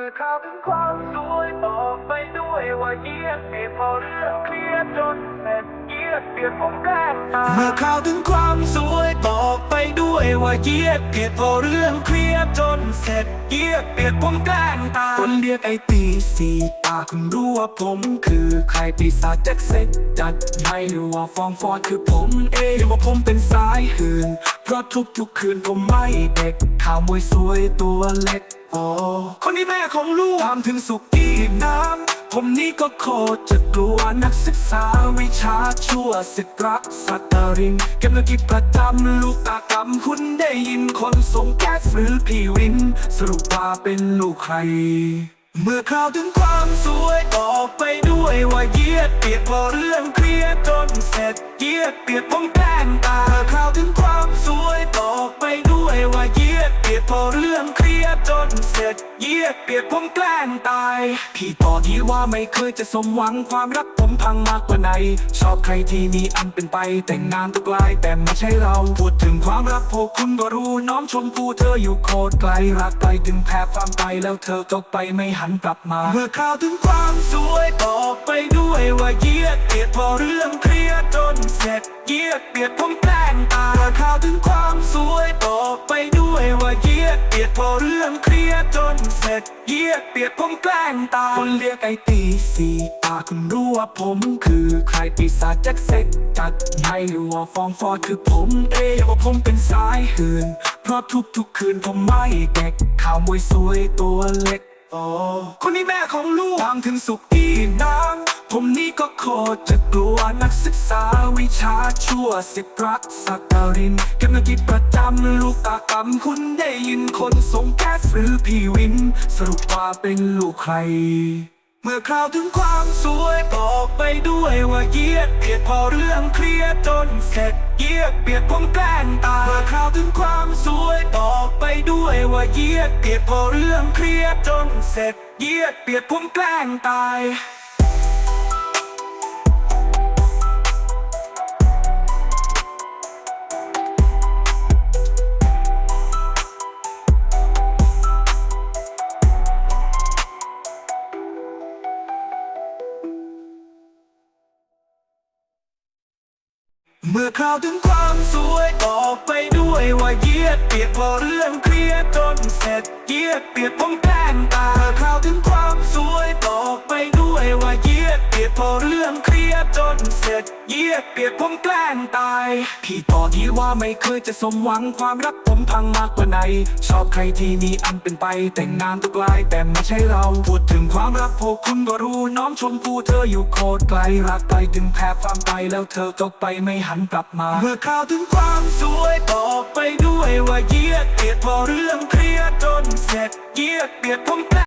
มื่อข่าถึงความสวยบอกไปด้วยว่าเยียดเปียพอเรื่องเครียดจนเสร็จเยียดเปียกผมแกล้งตายเมื่อข่าวถึงความสวยบอกไปด้วยว่าเยียดเปียกพอเรื่องเครียดจนเสร็จเยียดเปียกผมแกล้งตายคนเรียกไอ้ตีสีตาคุณรู้ว่าผมคือใครปีศาจแจ็คเซ็ตจัดให้หรือว่าฟองฟอดคือผมเองว่าผมเป็นสายหื่นเพราะ ทุกๆคืนผมไม่เด็ก ข่าวมวยสวยตัวเล็ก โอ้คนนี้แม่ของลูกทำถึงสุขอีกน้ำ ผมนี่ก็โคตรจะกลัวนักศึกษาวิชาชั่วสิทธิ์รักสัตริน เก็บเงินกิบประจำลูกตากำคุณได้ยินคนส่งแก๊สหรือพี่วิน สรุปว่าเป็นลูกใคร เมื่อข่าวถึงความสวยบอกไปด้วยว่าเยียดเปียกเพราะเรื่องเครียดจนเสร็จเยียดเปียกผมแกล้งตาเมื่อข่าวถึงความสวย พราะเรื่องเครียดจนเสร็จเยียดเปียกผมแกล้งตาย พี่ต่อที่ว่าไม่เคยจะสมหวังความรักผมพังมากกว่าไหน ชอบใครที่มีอันเป็นไป แต่งงานทุกลายแต่ไม่ใช่เรา พูดถึงความรักพวกคุณก็รู้น้องชมพู่เธออยู่โคตรไกลรักไปถึงแพ้ความไปแล้วเธอก็ไปไม่หันกลับมา เมื่อข่าวถึงความสวยบอกไปด้วยว่าเยียดเปียดพอเรื่องเครียดจนเสร็จเยียดเปียดผมแกล้งตายเมื่อข่าวถึงความสวย เด็ดเยียดเปียกผมแกล้งตายคนเรียกไอตีสีตาคุณรู้ว่าผมคือใครปีศาจแจ็คเซ็ตจัดให้รู้ว่าฟองฟอดคือผมเองว่าผมเป็นสายหื่นเพราะทุกๆคืนผมไม่เก็กข่าวมวยสวยตัวเล็ก คนนี้แม่ของลูกทางถึงสุขอีน้ำผมนี่ก็โคตรจะกลัวนักศึกษาวิชาชั่วสิบรักสักการินกำลังินกิจประจำลูกตากรรมคุณได้ยินคนสงแก๊สหรือพี่วิน สรุปว่าเป็นลูกใคร เมื่อคราวถึงความสวยบอกไปด้วยว่าเยียดเปียกพอเรื่องเครียดจนเสร็จเยียดเปียกผมแกล้งตายเมื่อคราวถึงความสวยบอกไปด้วยว่าเยียดเปียกพอเรื่องเครียดจนเสร็จเยียดเปียกผมแกล้งตาย เมื่อข่าวถึงความสวยบอกไปด้วยว่าเยียดเปียกพอเรื่องเครียดจนเสร็จเยียดเปียกผมแป้งตาเมื่อข่าวถึงความสวยบอกไปด้วยว่าเยียดเปียกพอเรื่อง จนเสร็จ เยียดเปียกผมแกล้งตาย พี่ต่อที่ว่าไม่เคยจะสมหวังความรักผมพังมากกว่าไหน ชอบใครที่มีอันเป็นไป แต่งงานทุกลายแต่ไม่ใช่เรา พูดถึงความรักพวกคุณก็รู้ น้องชมพูเธออยู่โคตรไกลรักไปถึงแพ้ความไปแล้วเธอก็ไปไม่หันกลับมา เมื่อข่าวถึงความสวยบอกไปด้วยว่าเยียดเปียดพอเรื่องเครียดจนเสร็จเยียดเปียดผมแกล้ง